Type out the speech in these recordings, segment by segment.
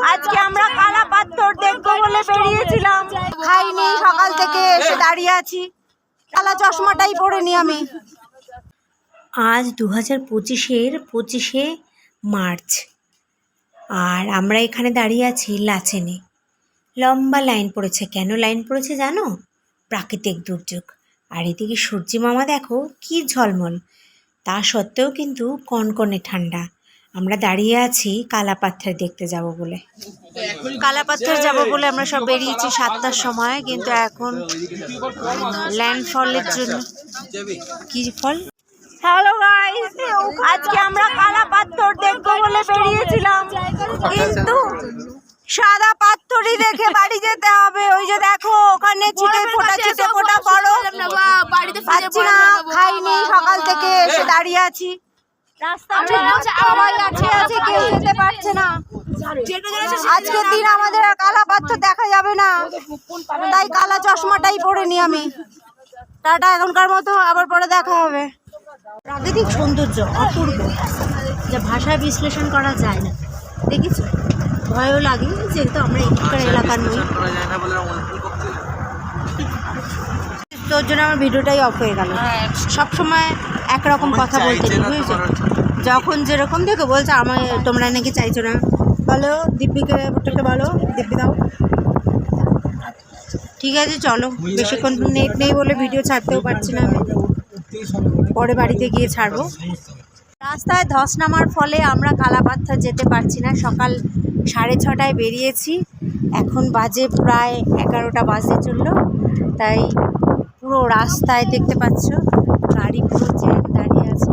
আজকে আমরা কালা পাথর দেখব বলে বেরিয়েছিলাম। খাইনি, সকাল থেকে এসে দাঁড়িয়ে আছি। কালা চশমাটাই পরে আমি। আজ দু হাজার পঁচিশের পঁচিশে মার্চ। আর আমরা এখানে দাঁড়িয়ে আছি লাচেনে। লম্বা লাইন পড়েছে। কেন লাইন পড়েছে জানো? প্রাকৃতিক দুর্যোগ। আর এদিকে সূর্যি মামা দেখো, কি ঝলমল। তা সত্ত্বেও কিন্তু কনকনে ঠান্ডা। আমরা দাঁড়িয়ে আছি কালাপাথর দেখতে যাব বলে। কালা পাথর যাব বলে আমরা সব বেরিয়েছি সাতটার সময় কিন্তু এখন ল্যান্ডফলের জন্য কি ফল? হ্যালো গাইস আজকে আমরা কালা পাথর দেখব বলে বেরিয়েছিলাম। কিন্তু সাদা পাথরই দেখে বাড়ি যেতে হবে। ওই যে দেখো ওখানে ছিটে ফোটা ছিটে ফোটা করো পাচ্ছি না খাইনি সকাল থেকে এসে দাঁড়িয়ে আছি। সবাই আছে আছে কেউ যেতে পারছে না। আজকের দিন আমাদের আর কালা পাথর দেখা যাবে না। তাই কালা চশমাটাই পরে নি আমি। টাটা এখনকার মতো আবার পরে দেখা হবে। প্রাকৃতিক সৌন্দর্য অপূর্ব। যা ভাষায় বিশ্লেষণ করা যায় না। দেখেছ ভয়ও লাগে যেহেতু আমরা এখানকার এলাকার নই। তোর জন্য আমার ভিডিওটাই অফ হয়ে গেল। সবসময় একরকম কথা বলতে বুঝেছ? যখন যেরকম দেখো বলছে, আমার, তোমরা নাকি চাইছো না? বলো, দিব্যিকে ভুট্টাকে বলো, দিব্যি দাও। ঠিক আছে, চলো। বেশিক্ষণ নেট নেই বলে ভিডিও ছাড়তেও পারছি না আমি। পরে বাড়িতে গিয়ে ছাড়বো। রাস্তায় ধস নামার ফলে আমরা কালাপাথর যেতে পারছি না। সকাল সাড়ে ছটায় বেরিয়েছি। এখন বাজে প্রায় এগারোটা বাজে চলল। তাই পুরো রাস্তায় দেখতে পাচ্ছ, গাড়ি পুরো জ্যাম দাঁড়িয়ে আছে।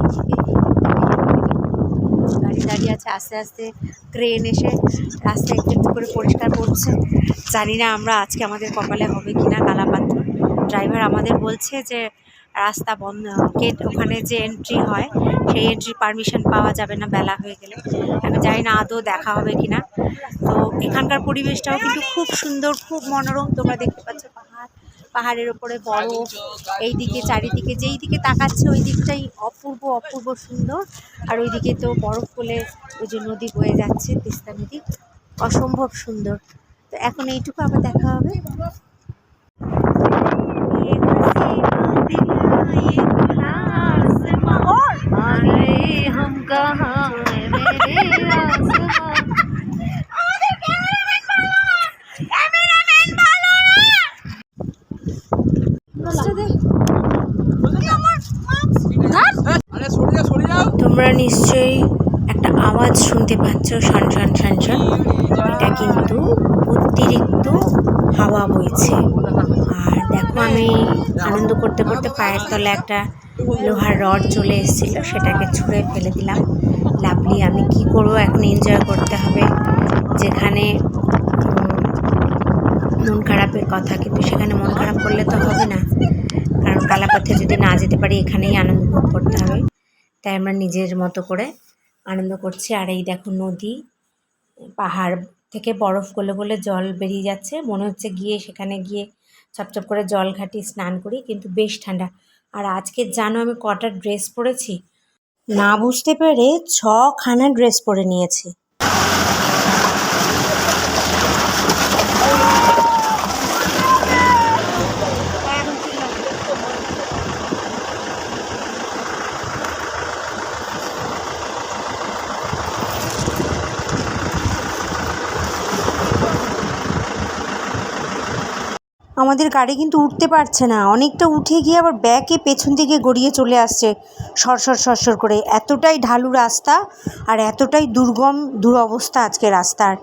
গাড়ি দাঁড়িয়ে আছে, আস্তে আস্তে ক্রেন এসে রাস্তা একটু একটু করে পরিষ্কার করছে। জানি না আমরা আজকে আমাদের কপালে হবে কি না কালাপাথর ড্রাইভার আমাদের বলছে যে, রাস্তা বন্ধ গেট ওখানে যে এন্ট্রি হয়, সেই এন্ট্রি পারমিশন পাওয়া যাবে না, বেলা হয়ে গেলে। আমি জানি না আদৌ দেখা হবে কি না তো এখানকার পরিবেশটাও কিন্তু খুব সুন্দর, খুব মনোরম, তোমরা দেখতে পাচ্ছ। পাহাড়ের ওপরে বরফ এই দিকে চারিদিকে যেই দিকে তাকাচ্ছে ওই দিকটাই অপূর্ব অপূর্ব সুন্দর আর ওই দিকে তো বরফ বলে ওই যে নদী বয়ে যাচ্ছে তিস্তা নদী অসম্ভব সুন্দর তো এখন এইটুকু আবার দেখা হবে ये हसीना दिल ये खुला आसमां आ गए हम कहाँ শুনতে পাচ্ছ শান শান এটা কিন্তু অতিরিক্ত হাওয়া বইছে। আর দেখো আমি আনন্দ করতে করতে পায়ের তলে একটা লোহার রড চলে এসেছিল, সেটাকে ছুঁড়ে ফেলে দিলাম। লাভলি, আমি কি করব? এখন এনজয় করতে হবে। যেখানে মন খারাপের কথা, কিন্তু সেখানে মন খারাপ করলে তো হবে না। কারণ কালাপথে যদি না যেতে পারি, এখানেই আনন্দ করতে হবে। তাই আমরা নিজের মতো করে আনন্দ করছে। আর এই দেখো নদী, পাহাড় থেকে বরফ গলে গলে জল বেরিয়ে যাচ্ছে। মনে হচ্ছে গিয়ে সেখানে গিয়ে চপচপ করে জল ঘাটি স্নান করি, কিন্তু বেশ ঠান্ডা। আর আজকে জানো আমি কটা ড্রেস পরেছি? না বুঝতে পেরে ছখানা ড্রেস পরে নিয়েছি। আমাদের গাড়ি কিন্তু উঠতে পারছে না। অনেকটা উঠে গিয়ে আবার ব্যাকে পেছন দিকে গড়িয়ে চলে আসছে। সরসর সরসর করে। এতটাই ঢালু রাস্তা আর এতটাই দুর্গম, দুরবস্থা আজকে রাস্তার।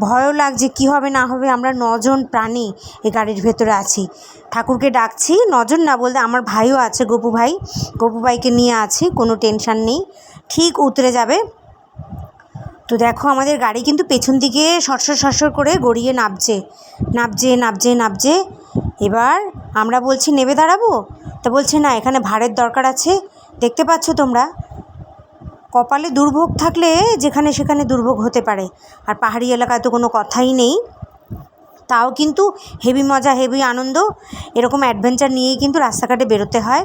ভয়ও লাগছে কি হবে, না হবে। আমরা নজন প্রাণী এই গাড়ির ভেতরে আছি। ঠাকুরকে ডাকছি, নজন না বলতে আমার ভাইও আছে, গপু ভাই। গপু ভাইকে নিয়ে আছি, কোনো টেনশন নেই। ঠিক উতরে যাবে। তো দেখো আমাদের গাড়ি কিন্তু পেছন দিকে সরসর সরসর করে গড়িয়ে নামছে নামছে নামছে নামছে এবার আমরা বলছি, নেবে দাঁড়াবো? তা বলছে, না, এখানে ভাড়ের দরকার আছে। দেখতে পাচ্ছ তোমরা? কপালে দুর্ভোগ থাকলে যেখানে সেখানে দুর্ভোগ হতে পারে। আর পাহাড়ি এলাকায় তো কোনো কথাই নেই। তাও কিন্তু হেভি মজা, হেভি আনন্দ। এরকম অ্যাডভেঞ্চার নিয়েই কিন্তু রাস্তাঘাটে বেরোতে হয়।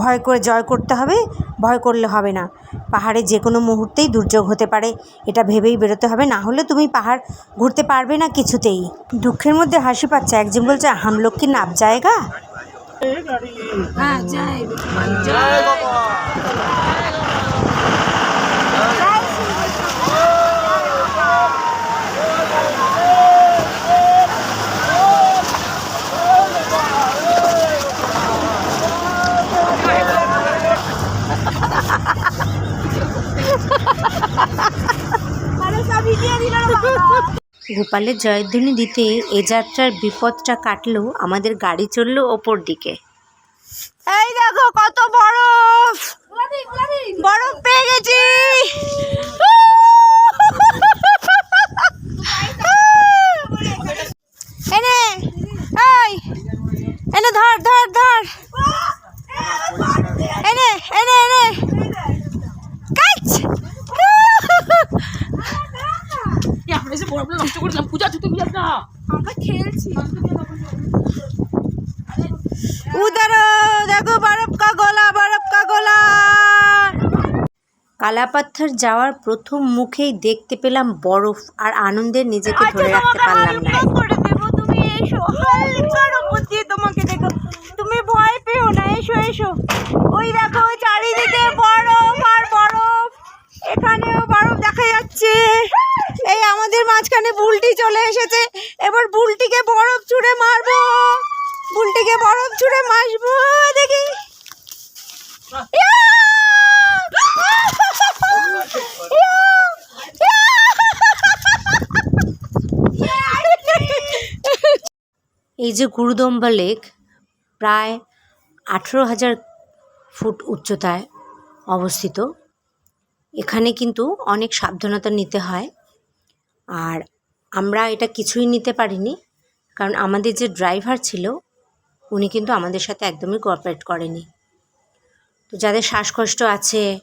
ভয় করে জয় করতে হবে ভয় করলে হবে না। পাহাড়ে যে কোনো মুহূর্তেই দুর্যোগ হতে পারে এটা ভেবেই বেরোতে হবে। না হলে তুমি পাহাড় ঘুরতে পারবে না কিছুতেই। দুঃখের মধ্যে হাসি পাচ্ছে একজন বলছে হাম লোক কি নাপ জায়গা? গোপালের জয়ধ্বনি দিতে এ যাত্রার বিপদটা কাটলেও আমাদের গাড়ি চলল ওপর দিকে। এই দেখো কত বরফ! বরফ পেয়ে গেছি! এনে এই! এনে ধর ধর ধর! এনে এনে এনে আমরা এসে নষ্ট পূজা না আমরা খেলছি। উধর দেখো বরফ কা গোলা বরফ কা গোলা। কালাপাথর যাওয়ার প্রথম মুখেই দেখতে পেলাম বরফ আর আনন্দের নিজেকে ধরে রাখতে পারলাম না। করে দেবো তুমি এসো। হালকার উপর দিয়ে তোমাকে দেখো। তুমি ভয় পেও না এসো এসো। ওই দেখো চারিদিকে বরফ আর বরফ। এখানেও বরফ দেখা যাচ্ছে। এই আমাদের মাঝখানে বুলটি চলে এসেছে। এবার বুলটিকে বরফ ছুঁড়ে মারবো। বুলটিকে বরফ ছুঁড়ে মারবো, দেখি। এই যে গুরুদম্বা লেক, প্রায় আঠেরো হাজার ফুট উচ্চতায় অবস্থিত। এখানে কিন্তু অনেক সাবধানতা নিতে হয়। আর আমরা এটা কিছুই নিতে পারিনি, কারণ আমাদের যে ড্রাইভার ছিল, উনি কিন্তু আমাদের সাথে একদমই কোঅপারেট করেনি। তো যাদের শ্বাসকষ্ট আছে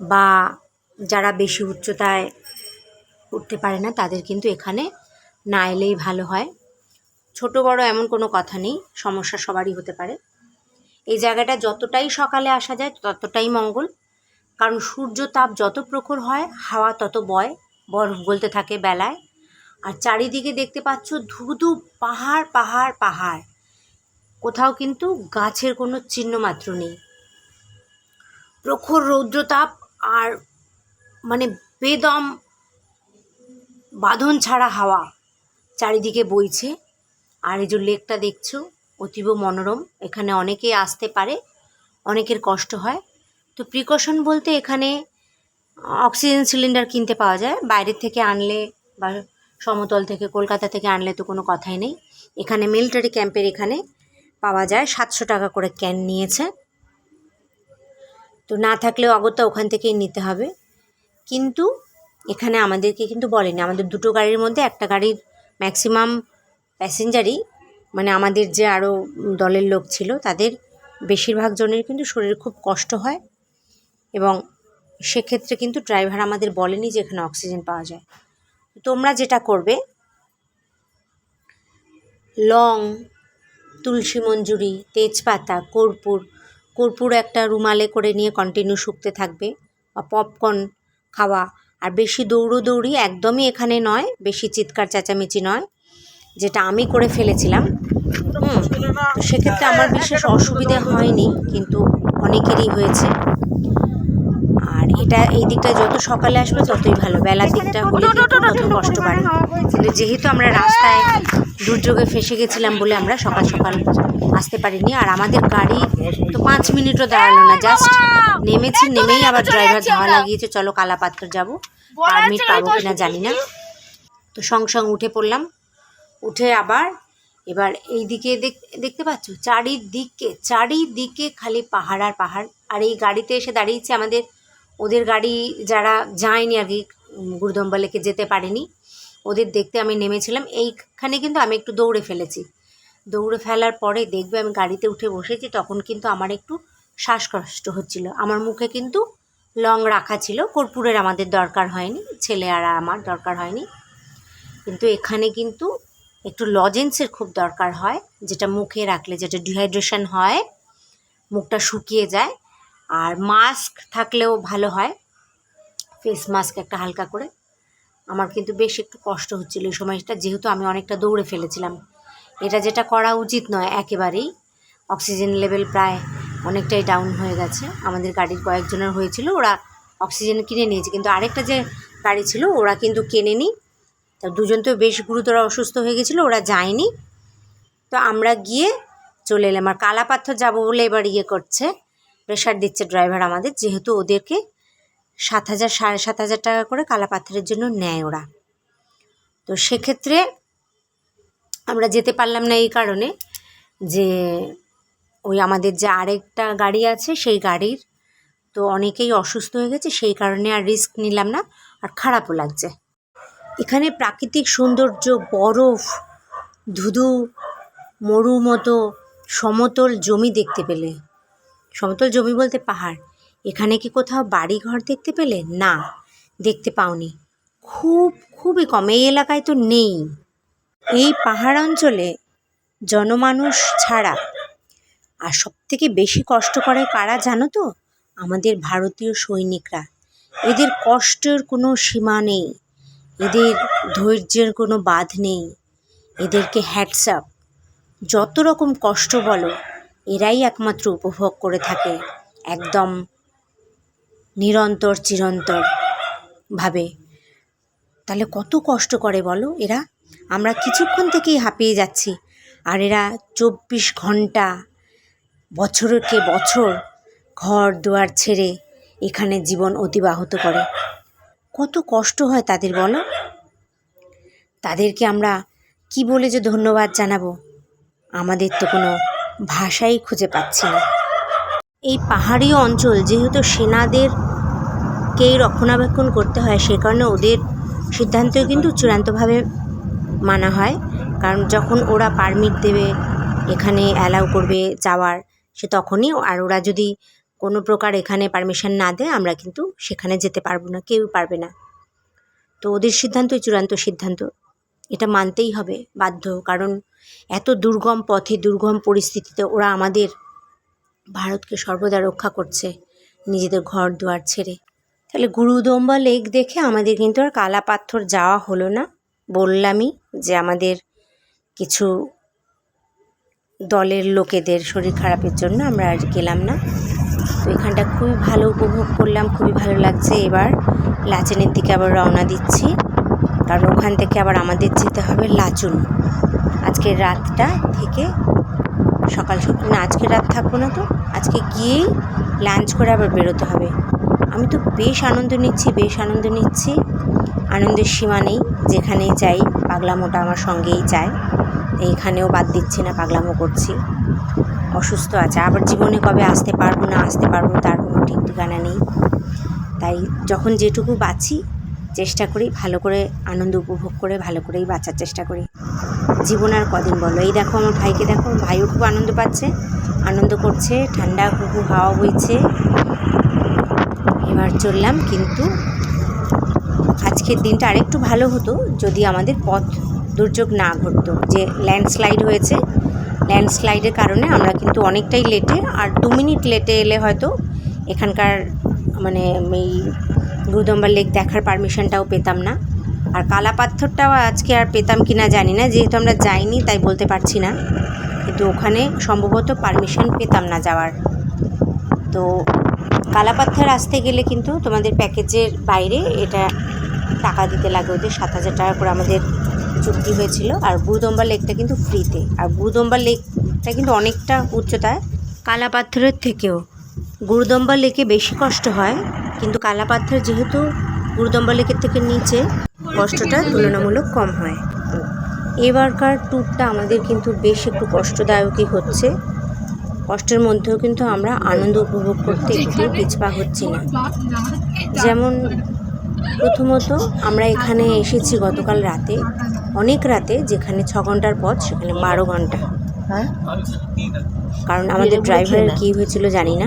বা যারা বেশি উচ্চতায় উঠতে পারে না, তাদের কিন্তু এখানে না এলেই ভালো হয়। ছোট বড় এমন কোনো কথা নেই, সমস্যা সবারই হতে পারে। এই জায়গাটা যতটাই সকালে আসা যায়, ততটাই মঙ্গল। কারণ সূর্য তাপ যত প্রখর হয়, হাওয়া তত বয় বরফ গলতে থাকে বেলায়। আর চারিদিকে দেখতে পাচ্ছ ধুধু পাহাড় পাহাড় পাহাড়। কোথাও কিন্তু গাছের কোনো চিহ্ন মাত্র নেই। প্রখর রৌদ্রতাপ আর মানে বেদম বাঁধন ছাড়া হাওয়া চারিদিকে বইছে। আর এই যে লেকটা দেখছ, অতীব মনোরম। এখানে অনেকেই আসতে পারে, অনেকের কষ্ট হয়। তো প্রিকশন বলতে এখানে অক্সিজেন সিলিন্ডার কিনতে পাওয়া যায়। বাইরের থেকে আনলে বা সমতল থেকে, কলকাতা থেকে আনলে তো কোনো কথাই নেই। এখানে মিলিটারি ক্যাম্পের এখানে পাওয়া যায়, সাতশো টাকা করে ক্যান নিয়েছে। তো না থাকলেও অগত্যা ওখান থেকেই নিতে হবে। কিন্তু এখানে আমাদেরকে কিন্তু বলেনি, আমাদের দুটো গাড়ির মধ্যে একটা গাড়ির ম্যাক্সিমাম প্যাসেঞ্জারই মানে আমাদের যে আরও দলের লোক ছিল, তাদের বেশিরভাগ জনের কিন্তু শরীর খুব কষ্ট হয়। এবং সেক্ষেত্রে কিন্তু ড্রাইভার আমাদের বলেনি যে এখানে অক্সিজেন পাওয়া যায়। তোমরা যেটা করবে, লং, তুলসী মঞ্জুরি, তেজপাতা, কর্পূর কর্পূর একটা রুমালে করে নিয়ে কন্টিনিউ শুকতে থাকবে বা পপকর্ন খাওয়া। আর বেশি দৌড়োদৌড়ি একদমই এখানে নয়, বেশি চিৎকার চেঁচামেচি নয়, যেটা আমি করে ফেলেছিলাম। সেক্ষেত্রে আমার বিশেষ অসুবিধে হয়নি, কিন্তু অনেকেরই হয়েছে। আর এটা এই দিকটা যত সকালে আসবে ততই ভালো। বেলার দিকটা হলে তত কষ্ট বাড়ে কিন্তু যেহেতু আমরা রাস্তায় দুর্যোগে ফেসে গেছিলাম বলে আমরা সকাল সকাল আসতে পারিনি। আর আমাদের গাড়ি তো পাঁচ মিনিটও দাঁড়াল না। জাস্ট নেমেছি নেমেই আবার ড্রাইভার ধাওয়া লাগিয়েছে। চলো কালাপাত্র যাব। পারমিট পাবো কিনা জানি না। তো সঙ্গে সঙ্গে উঠে পড়লাম। উঠে আবার এবার এই দিকে দেখ- দেখতে পাচ্ছ? চারিদিকে চারিদিকে খালি পাহাড় আর পাহাড়। আর এই গাড়িতে এসে দাঁড়িয়েছে আমাদের ওদের গাড়ি যারা যায়নি আর কি গুরুদম্বা লেকে যেতে পারেনি, ওদের দেখতে আমি নেমেছিলাম। এইখানে কিন্তু আমি একটু দৌড়ে ফেলেছি। দৌড়ে ফেলার পরে দেখবে আমি গাড়িতে উঠে বসেছি, তখন কিন্তু আমার একটু শ্বাসকষ্ট হচ্ছিল। আমার মুখে কিন্তু লং রাখা ছিল, কর্পূরের আমাদের দরকার হয়নি, ছেলে আর আমার দরকার হয়নি। কিন্তু এখানে কিন্তু একটু লজেন্সের খুব দরকার হয়, যেটা মুখে রাখলে যেটা ডিহাইড্রেশন হয়, মুখটা শুকিয়ে যায়। আর মাস্ক থাকলেও ভালো হয়। ফেস মাস্ক একটা হালকা করে। আমার কিন্তু বেশ একটু কষ্ট হচ্ছিল এই সময়টা, যেহেতু আমি অনেকটা দৌড়ে ফেলেছিলাম। এটা যেটা করা উচিত নয়, একেবারেই। অক্সিজেন লেভেল প্রায় অনেকটাই ডাউন হয়ে গেছে। আমাদের গাড়ির কয়েকজনের হয়েছিল, ওরা অক্সিজেন কিনে নিয়েছে। কিন্তু আরেকটা যে গাড়ি ছিল, ওরা কিন্তু কেনেনি। তা দুজন তো বেশ গুরুতর অসুস্থ হয়ে গেছিল, ওরা যায়নি। তো আমরা গিয়ে চলে এলাম। আর কালাপাথর যাব বলে এবার ইয়ে করছে। প্রেশার দিচ্ছে ড্রাইভার আমাদের, যেহেতু ওদেরকে সাত হাজার, সাড়ে সাত হাজার টাকা করে কালাপাথরের জন্য নেয় ওরা। তো সেক্ষেত্রে আমরা যেতে পারলাম না এই কারণে যে ওই আমাদের যে আরেকটা গাড়ি আছে সেই গাড়ির, তো অনেকেই অসুস্থ হয়ে গেছে, সেই কারণে আর রিস্ক নিলাম না, আর খারাপও লাগছে। এখানে প্রাকৃতিক সৌন্দর্য, বরফ, ধুধু মরু মতো সমতল জমি দেখতে পেলে। সমতল জমি বলতে পাহাড়। এখানে কি কোথাও বাড়ি ঘর দেখতে পেলে? না, দেখতে পাওনি। খুব, খুবই কম। এই এলাকায় তো নেই। এই পাহাড় অঞ্চলে জনমানুষ ছাড়া আর সবথেকে বেশি কষ্ট করে কারা জানো তো? আমাদের ভারতীয় সৈনিকরা। এদের কষ্টের কোনো সীমা নেই। এদের ধৈর্যের কোনো বাঁধ নেই। এদেরকে হ্যাটসঅ্যাপ যত রকম কষ্ট বলো এরাই একমাত্র উপভোগ করে থাকে একদম নিরন্তর চিরন্তর ভাবে। তাহলে কত কষ্ট করে বলো এরা? আমরা কিছুক্ষণ থেকেই হাঁপিয়ে যাচ্ছি আর এরা চব্বিশ ঘণ্টা, বছরকে বছর ঘর দুয়ার ছেড়ে এখানে জীবন অতিবাহিত করে। কত কষ্ট হয় তাদের বলো? তাদেরকে আমরা কি বলে যে ধন্যবাদ জানাব? আমাদের তো কোনো ভাষাই খুঁজে পাচ্ছি না। এই পাহাড়ি অঞ্চল যেহেতু সেনাদেরকেই রক্ষণাবেক্ষণ করতে হয়, সে কারণে ওদের সিদ্ধান্ত কিন্তু চূড়ান্তভাবে মানা হয়। কারণ যখন ওরা পারমিট দেবে, এখানে অ্যালাউ করবে যাওয়ার, সে তখনই আর ওরা যদি কোনো প্রকার এখানে পারমিশন না দেয়, আমরা কিন্তু সেখানে যেতে পারব না কেউ পারবে না। তো ওদের সিদ্ধান্তই চূড়ান্ত সিদ্ধান্ত। এটা মানতেই হবে বাধ্য, কারণ এত দুর্গম পথে, দুর্গম পরিস্থিতিতে ওরা আমাদের ভারতকে সর্বদা রক্ষা করছে, নিজেদের ঘর দুয়ার ছেড়ে। তাহলে গুরুদম্বা লেক দেখে আমাদের কিন্তু আর কালা পাথর যাওয়া হলো না। বললামই যে আমাদের কিছু দলের লোকেদের শরীর খারাপের জন্য আমরা আর গেলাম না। তো এখানটা খুবই ভালো উপভোগ করলাম, খুবই ভালো লাগছে। এবার লাচেনের দিকে আবার রওনা দিচ্ছি। কারণ ওখান থেকে আবার আমাদের যেতে হবে লাচুন আজকের রাতটা থেকে সকাল সকাল না, আজকে রাত থাকব না তো। আজকে গিয়েই লাঞ্চ করে আবার বেরোতে হবে। আমি তো বেশ আনন্দ নিচ্ছি, বেশ আনন্দ নিচ্ছি। আনন্দের সীমা নেই যেখানেই যাই, পাগলামোটা আমার সঙ্গেই যায়। এইখানেও বাদ দিচ্ছি না, পাগলামো করছি। অসুস্থ আছে। আবার জীবনে কবে আসতে পারব না, আসতে পারব তার কোনো ঠিক ঠিকানা নেই। তাই যখন যেটুকু বাঁচি চেষ্টা করি, ভালো করে আনন্দ উপভোগ করে, ভালো করেই বাঁচার চেষ্টা করি। জীবন আর কদিন বলো। এই দেখো আমার ভাইকে দেখো, ভাইও খুব আনন্দ পাচ্ছে, আনন্দ করছে, ঠান্ডা খুব হাওয়া বইছে। এবার চললাম, কিন্তু আজকের দিনটা আরেকটু ভালো হতো যদি আমাদের পথ দুর্যোগ না ঘটতো। যে ল্যান্ডস্লাইড হয়েছে, ল্যান্ডস্লাইডের কারণে আমরা কিন্তু অনেকটাই লেটে আর দু মিনিট লেটে এলে হয়তো এখানকার মানে এই গুরুদম্বার লেক দেখার পারমিশনটাও পেতাম না। আর কালা পাথরটাও আজকে আর পেতাম কি না জানি না, যেহেতু আমরা যাইনি তাই বলতে পারছি না। কিন্তু ওখানে সম্ভবত পারমিশন পেতাম না যাওয়ার। তো কালাপাথর আসতে গেলে কিন্তু তোমাদের প্যাকেজের বাইরে এটা টাকা দিতে লাগে ওদের, সাত হাজার টাকা করে আমাদের চুক্তি হয়েছিল। আর গুরুদম্বা লেকটা কিন্তু ফ্রিতে। আর গুরুদম্বা লেকটা কিন্তু অনেকটা উচ্চতায়। কালাপাথরের থেকেও গুরুদম্বা লেকে বেশি কষ্ট হয়। কিন্তু কালাপাথর যেহেতু গুরুদম্বা লেকের থেকে নিচে কষ্টটা তুলনামূলক কম হয়। এবারকার ট্যুরটা আমাদের কিন্তু বেশ একটু কষ্টদায়কই হচ্ছে। কষ্টের মধ্যেও কিন্তু আমরা আনন্দ উপভোগ করতে একটু পিছপা হচ্ছি না। যেমন প্রথমত আমরা এখানে এসেছি গতকাল রাতে অনেক রাতে যেখানে ছ ঘণ্টার পথ সেখানে বারো ঘণ্টা। কারণ আমাদের ড্রাইভারের কী হয়েছিল জানি না।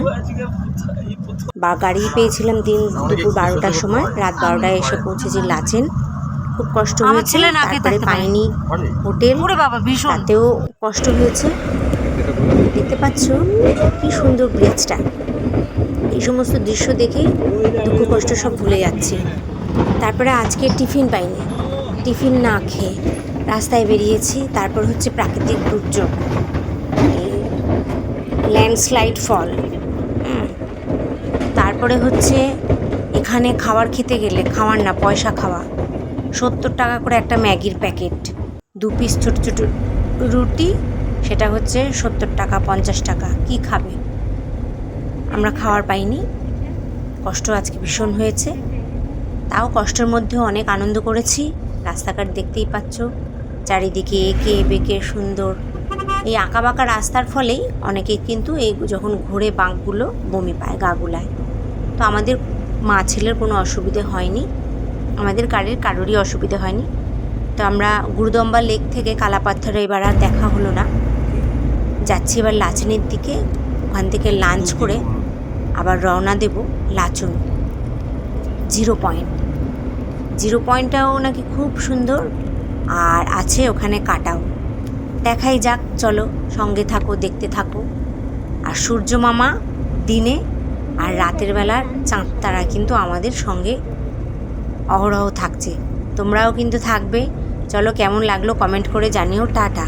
বা গাড়ি পেয়েছিলাম দিন দুপুর বারোটার সময় রাত বারোটায় এসে পৌঁছেছি লাচেন। খুব কষ্ট হয়েছে তারপরে পাইনি হোটেল। ওরে বাবা ভীষণ। তাতেও কষ্ট হয়েছে। দেখতে পাচ্ছ কি সুন্দর ব্রিজটা। এই সমস্ত দৃশ্য দেখে দুঃখ কষ্ট সব ভুলে যাচ্ছি। তারপরে আজকে টিফিন পাইনি। টিফিন না খেয়ে রাস্তায় বেরিয়েছি। তারপর হচ্ছে প্রাকৃতিক দুর্যোগ। Landslide fall. তারপরে হচ্ছে এখানে খাবার খেতে গেলে, খাওয়ার না, পয়সা খাওয়া। সত্তর টাকা করে একটা ম্যাগির প্যাকেট, দু পিস ছোটো ছোটো রুটি, সেটা হচ্ছে সত্তর টাকা, পঞ্চাশ টাকা। কি খাবে? আমরা খাওয়ার পাইনি। কষ্ট আজকে ভীষণ হয়েছে। তাও কষ্টের মধ্যেও অনেক আনন্দ করেছি। রাস্তাঘাট দেখতেই পাচ্ছ, চারিদিকে এঁকে বেঁকে সুন্দর। এই আঁকা বাঁকা রাস্তার ফলেই অনেকে কিন্তু এই যখন ঘুরে বাঁকগুলো বমি পায় গাগুলায় তো আমাদের মা ছেলের কোনো অসুবিধে হয়নি। আমাদের গাড়ির কারোরই অসুবিধে হয়নি। তো আমরা গুরুদম্বা লেক থেকে কালাপাথরে এবার আর দেখা হলো না। যাচ্ছি এবার লাচনের দিকে। ওখান থেকে লাঞ্চ করে আবার রওনা দেব লাচুন। Zero point. জিরো পয়েন্টটাও নাকি খুব সুন্দর। আর আছে ওখানে কাটাও। দেখাই যাক, চলো সঙ্গে থাকো, দেখতে থাকো। আর সূর্য মামা দিনে আর রাতের বেলার চাঁদ তারা কিন্তু আমাদের সঙ্গে অহরহ থাকছে। তোমরাও কিন্তু থাকবে। চলো কেমন লাগল কমেন্ট করে জানিও। টাটা।